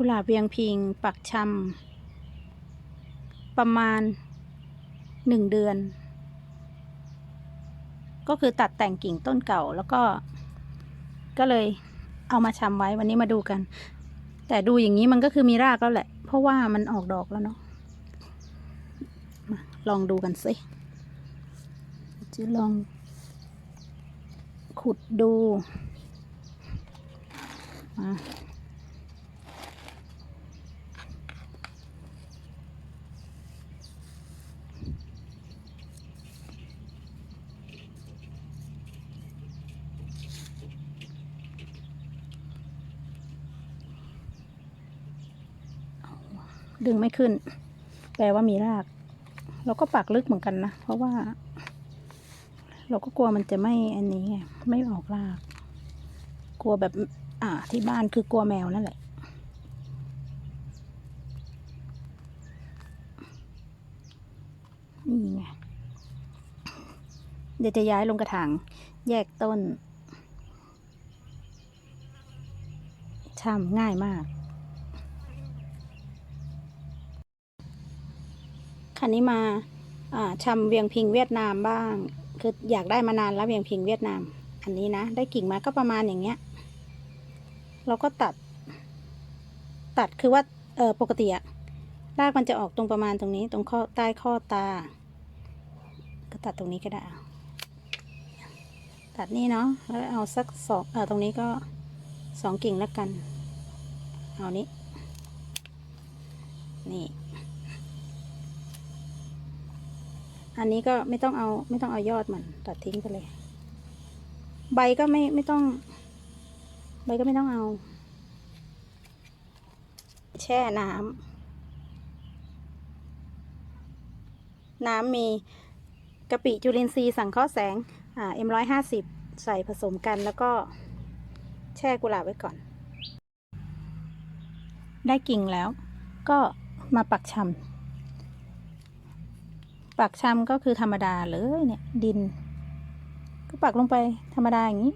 กุหลาบเวียงพิง ปักชำประมาณหนึ่งเดือน ก็คือตัดแต่งกิ่งต้นเก่าแล้วก็ ก็เลยเอามาชำไว้วันนี้มาดูกัน แต่ดูอย่างนี้มันก็คือมีรากแล้วแหละ เพราะว่ามันออกดอกแล้วเนาะมาลองดูกันสิจะลองขุดดูมา ดึงไม่ขึ้น แปลว่ามีราก เราก็ปักลึกเหมือนกันนะ เพราะว่า เราก็กลัวมันจะไม่อันนี้ไงไม่ออกราก กลัวแบบ อ่า ที่บ้านคือกลัวแมวนั่นแหละนี่ไงเดี๋ยวจะย้ายลงกระถางแยกต้นช่ำง่ายมาก คันนี้มาอ่าชำเวียงพิงเวียดนามบ้าง คืออยากได้มานานแล้วเวียงพิงเวียดนาม อันนี้นะ ได้กิ่งมาก็ประมาณอย่างเงี้ย เราก็ตัด ตัดคือว่าเออปกติอะรากมันจะออกตรงประมาณตรงนี้ ตรงข้อใต้ข้อตา ก็ตัดตรงนี้ก็ได้ ตัดนี่เนาะ แล้วเอาสักสองเออตรงนี้ก็สองกิ่งแล้วกัน เอานี้ นี่ อันนี้ก็ไม่ต้องเอาไม่ต้องเอายอดมันตัดทิ้งไปเลย ใบก็ไม่ไม่ต้อง ใบก็ไม่ต้องเอา แช่น้ำน้ำมีกะปิจุลินทรีย์สังเคราะห์แสงอ่าเอ็มร้อยห้าสิบใส่ผสมกันแล้วก็แช่กุหลาบไว้ก่อน ได้กิ่งแล้วก็มาปักชำ ปักชำก็คือธรรมดาเลยเนี่ย ดิน ก็ปักลงไปธรรมดาอย่างนี้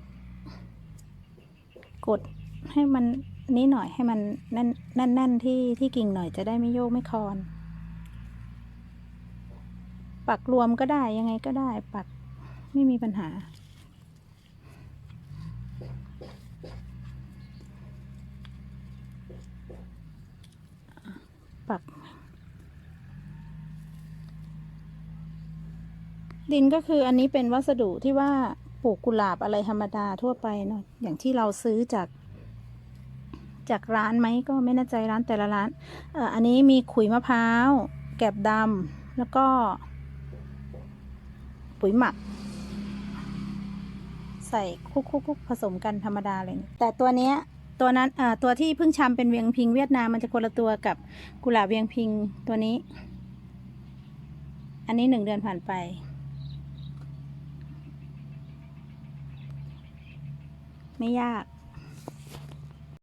กดให้มันนี้หน่อยให้มันแน่นแน่นแน่นที่ที่กิ่งหน่อยจะได้ไม่โยกไม่คลอน ปักรวมก็ได้ยังไงก็ได้ ปักไม่มีปัญหา ปัก ดินก็คืออันนี้เป็นวัสดุที่ว่าปลูกกุหลาบอะไรธรรมดาทั่วไปเนาะอย่างที่เราซื้อจาก จากร้านไหมก็ไม่แน่ใจร้านแต่ละร้านเอ่ออันนี้มีขุยมะพร้าว แกบดำแล้วก็ ปุ๋ยหมัก ใส่คุกคุกคุกผสมกันธรรมดาเลย แต่ตัวเนี้ยตัวนั้นอ่าตัวที่เพิ่งชำเป็นเวียงพิงเวียดนามมันจะคนละตัวกับกุหลาบเวียงพิงตัวนี้ อันนี้หนึ่งเดือนผ่านไป ไม่ยาก